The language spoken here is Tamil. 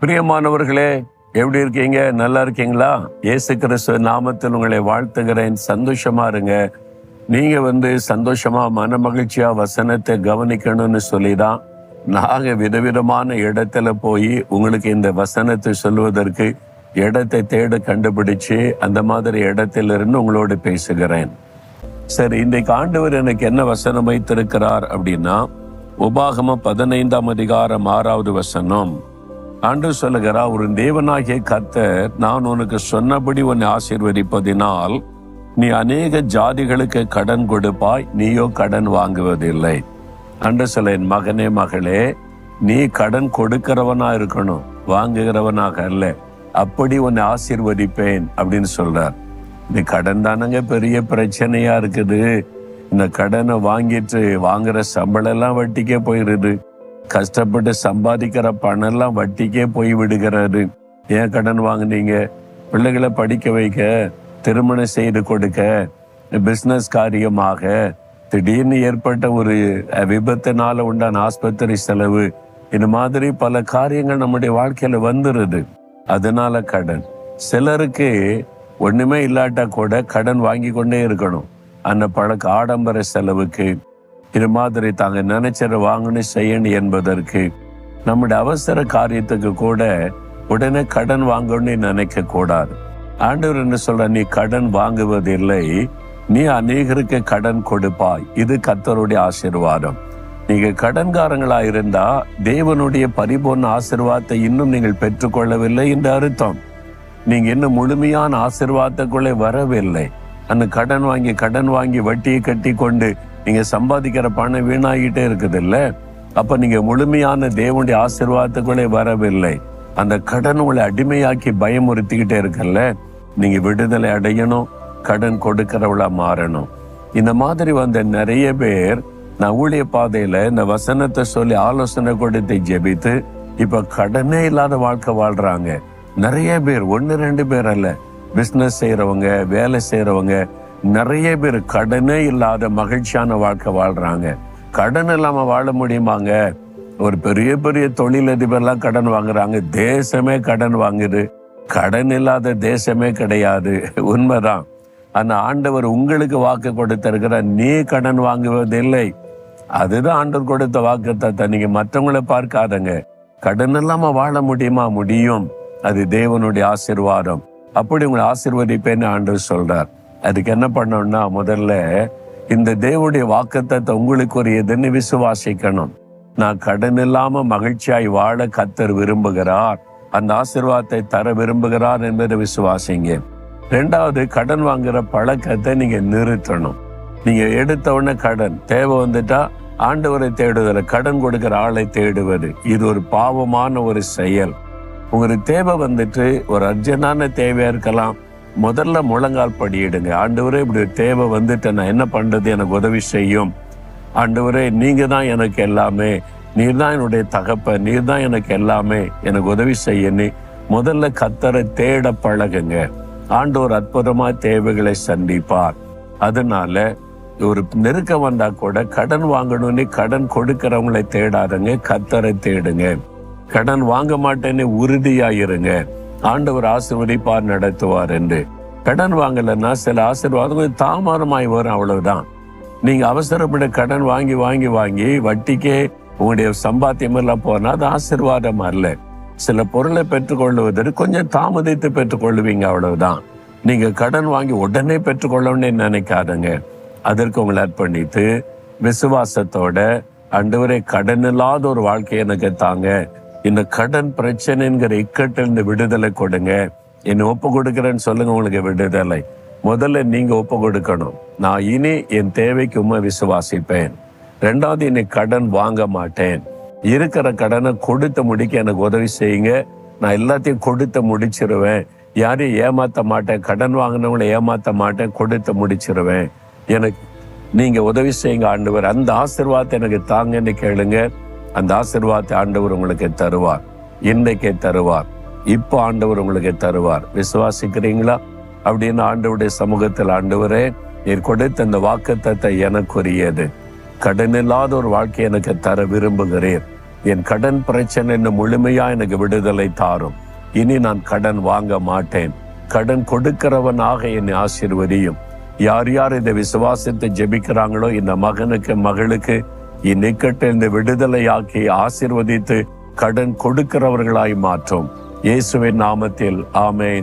பிரியமானவர்களே எப்படி இருக்கீங்க? நல்லா இருக்கீங்களா? இயேசு கிறிஸ்து நாமத்தில் உங்களை வாழ்த்துகிறேன். சந்தோஷமா இருங்க. நீங்க வந்து சந்தோஷமா மன மகிழ்ச்சியா வசனத்தை கவனிக்கணும்னு சொல்லிதான் நாங்க விதவிதமான இடத்துல போய் உங்களுக்கு இந்த வசனத்தை சொல்வதற்கு இடத்தை தேட கண்டுபிடிச்சு அந்த மாதிரி இடத்துல இருந்து உங்களோடு பேசுகிறேன். சரி இன்றைக்கு ஆண்டவர் எனக்கு என்ன வசனம் வைத்திருக்கிறார் அப்படின்னா உபாகம பதினைந்தாம் அதிகாரம் ஆறாவது வசனம். ஆண்டு சொல்லுகிறா ஒரு தேவனாகிய கத்தர் நான் உனக்கு சொன்னபடி உன்னை ஆசீர்வதிப்பதினால் நீ அநேக ஜாதிகளுக்கு கடன் கொடுப்பாய் நீயோ கடன் வாங்குவதில்லை. அன்று சொல்ல என் மகனே மகளே நீ கடன் கொடுக்கிறவனா இருக்கணும் வாங்குகிறவனாக அல்ல. அப்படி உன்னை ஆசீர்வதிப்பேன் அப்படின்னு சொல்றார். இந்த கடன் தானங்க பெரிய பிரச்சனையா இருக்குது. இந்த கடனை வாங்கிட்டு வாங்குற சம்பளம் எல்லாம் வட்டிக்கே போயிருது. கஷ்டப்பட்டு சம்பாதிக்கிற பணம் எல்லாம் வட்டிக்கே போய் விடுகிறாரு. ஏன் கடன் வாங்குனீங்க? பிள்ளைகளை படிக்க வைக்க திருமணம் செய்து கொடுக்க பிஸ்னஸ் காரியமாக. திடீர்னு ஏற்பட்ட ஒரு விபத்தினால உண்டான ஆஸ்பத்திரி செலவு. இந்த மாதிரி பல காரியங்கள் நம்முடைய வாழ்க்கையில வந்துருது. அதனால கடன். சிலருக்கு ஒண்ணுமே இல்லாட்டா கூட கடன் வாங்கி கொண்டே இருக்கணும். அந்த பழக்க ஆடம்பர செலவுக்கு. இது மாதிரி தாங்க நினைச்சத வாங்கணும் செய்யணும் என்பதற்கு நம்முடைய அவசர காரியத்துக்கு கூட உடனே கடன் வாங்கணும்னு நினைக்க கூடாது. ஆண்டவர் என்ன சொல்ற நீ கடன் வாங்குவதில்லை. நீ அநேகருக்கு கடன் கொடுப்பாய். இது கர்த்தருடைய ஆசீர்வாதம். நீங்க கடன்காரங்களா இருந்தா தேவனுடைய பரிபூர்ண ஆசீர்வாதத்தை இன்னும் நீங்கள் பெற்றுக்கொள்ளவில்லை என்று அர்த்தம். நீங்க இன்னும் முழுமையான ஆசீர்வாதத்துக்குள்ளே வரவில்லை. அந்த கடன் வாங்கி கடன் வாங்கி வட்டியை கட்டி கொண்டு நீங்க சம்பாதிக்கிற பணம் வீணாகிட்டே இருக்குது இல்ல அப்ப நீங்க முழுமையான தேவனுடைய ஆசீர்வாதத்துக்குள்ளே வரவில்லை. அந்த கடன் உங்களை அடிமையாக்கி பயமுறுத்திக்கிட்டே இருக்கல்ல? நீங்க விடுதலை அடையணும் கடன் கொடுக்கிறவளா மாறணும். இந்த மாதிரி வந்த நிறைய பேர் நான் ஊழிய பாதையில இந்த வசனத்தை சொல்லி ஆலோசனை கொடுத்து ஜெபித்து இப்ப கடனே இல்லாத வாழ்க்கை வாழ்றாங்க. நிறைய பேர் ஒன்னு ரெண்டு பேர் அல்ல. பிசினஸ் செய்யறவங்க வேலை செய்யறவங்க நிறைய பேர் கடனே இல்லாத மகிழ்ச்சியான வாழ்க்கை வாழ்றாங்க. கடன் இல்லாம வாழ முடியுமாங்க? ஒரு பெரிய பெரிய தொழிலதிபர்லாம் கடன் வாங்குறாங்க. தேசமே கடன் வாங்குது. கடன் இல்லாத தேசமே கிடையாது. உண்மைதான். அந்த ஆண்டவர் உங்களுக்கு வாக்கு கொடுத்திருக்கிறார் நீ கடன் வாங்குவதில்லை. அதுதான் ஆண்டவர் கொடுத்த வாக்கு நீங்க மற்றவங்களை பார்க்காதங்க. கடன் இல்லாம வாழ முடியுமா? முடியும். அது தேவனுடைய ஆசீர்வாதம். அப்படி உங்களை ஆசிர்வதிப்பேன்னு ஆண்டவர் சொல்றார். அதுக்கு என்ன பண்ணணும்னா முதல்ல இந்த தேவனுடைய வாக்குத்தத்தை உங்களுக்கு ஒரு எதுன்னு விசுவாசிக்கணும். நான் கடன் இல்லாம மகிழ்ச்சியாய் வாழ கத்தர் விரும்புகிறார். அந்த ஆசீர்வாதத்தை தர விரும்புகிறார் என்பதை விசுவாசிங்க. ரெண்டாவது கடன் வாங்குற பழக்கத்தை நீங்க நிறுத்தணும். நீங்க எடுத்த உடனே கடன் தேவை வந்துட்டா ஆண்டவரை தேடுதல கடன் கொடுக்கிற ஆளை தேடுவது. இது ஒரு பாவமான ஒரு செயல். உங்களுக்கு தேவை வந்துட்டு ஒரு அர்ஜென்டான தேவையா இருக்கலாம். முதல்ல முழங்கால் படியிடுங்க. ஆண்டவரே இப்படி தேவை வந்துட்டு நான் என்ன பண்ணுறது எனக்கு உதவி செய்யும். ஆண்டவரே நீங்க தான் எனக்கு எல்லாமே. நீர் தான் என்னுடைய தகப்ப. நீர் தான் எனக்கு எல்லாமே. எனக்கு உதவி செய்யணும் முதல்ல கத்தரை தேட பழகுங்க. ஆண்டவர் அற்புதமா தேவைகளை சந்திப்பார். அதனால ஒரு நெருக்கம் வந்தா கூட கடன் வாங்கணும்னு கடன் கொடுக்கிறவங்களை தேடாதுங்க. கத்தரை தேடுங்க. கடன் வாங்க மாட்டேன்னு உறுதியாயிருங்க. இருங்க ஆண்டவர் ஆசிர்வதிப்பார் நடத்துவார் என்று. கடன் வாங்கலைன்னா சில ஆசீர்வாதம் கொஞ்சம் தாமதமாய் வரும் அவ்வளவுதான். நீங்க அவசரப்பட கடன் வாங்கி வாங்கி வாங்கி வட்டிக்கே உங்களுடைய சம்பாத்தியம் எல்லாம் போனா அது ஆசீர்வாதம் அல்ல. சில பொருளை பெற்றுக்கொள்வதற்கு கொஞ்சம் தாமதித்து பெற்றுக்கொள்வீங்க அவ்வளவுதான். நீங்க கடன் வாங்கி உடனே பெற்றுக்கொள்ளணும்னு நினைக்காதங்க. அதற்கு உங்களை அர்ப்பணித்து விசுவாசத்தோட அண்டவரை கடன் இல்லாத ஒரு வாழ்க்கையை எனக்கு தாங்க. இந்த கடன் பிரச்சனைங்கிற இக்கட்டிலிருந்து விடுதலை கொடுங்க. என்னை ஒப்பு கொடுக்குறேன்னு சொல்லுங்க உங்களுக்கு விடுதலை. முதல்ல நீங்க ஒப்பு கொடுக்கணும். நான் இனி என் தேவைக்கு உண்மை விசுவாசிப்பேன். ரெண்டாவது இனி கடன் வாங்க மாட்டேன். இருக்கிற கடனை கொடுத்து முடிக்க எனக்கு உதவி செய்யுங்க. நான் எல்லாத்தையும் கொடுத்து முடிச்சிருவேன். யாரையும் ஏமாத்த மாட்டேன். கடன் வாங்கினவங்களை ஏமாத்த மாட்டேன். கொடுத்து முடிச்சிருவேன். எனக்கு நீங்க உதவி செய்யுங்க ஆண்டவர். அந்த ஆசிர்வாதத்தை எனக்கு தாங்கன்னு கேளுங்க. அந்த ஆசிர்வாதத்தை ஆண்டவர் உங்களுக்கு தருவார் இன்றைக்கே தருவார் இப்போ ஆண்டவர் உங்களுக்கு தருவார். விசுவாசிக்கிறீங்களா? அப்படின்னு ஆண்டவருடைய சமூகத்தில் ஆண்டவரே நீர் கொடுத்த இந்த வாக்குத்தத்தை எனக்குரியது. கடன் இல்லாத ஒரு வாழ்க்கை எனக்கு தர விரும்புகிறேன் என் கடன் பிரச்சனை முழுமையா எனக்கு விடுதலை தாரும். இனி நான் கடன் வாங்க மாட்டேன். கடன் கொடுக்கிறவனாக என்னை ஆசிர்வதியும். யார் யார் இதை விசுவாசத்தை ஜெபிக்கிறாங்களோ இந்த மகனுக்கு மகளுக்கு இந்நிக்கட்டில் இந்த விடுதலையாக்கி ஆசிர்வதித்து கடன் கொடுக்கிறவர்களாய் மாற்றும். இயேசுவின் நாமத்தில் ஆமேன்.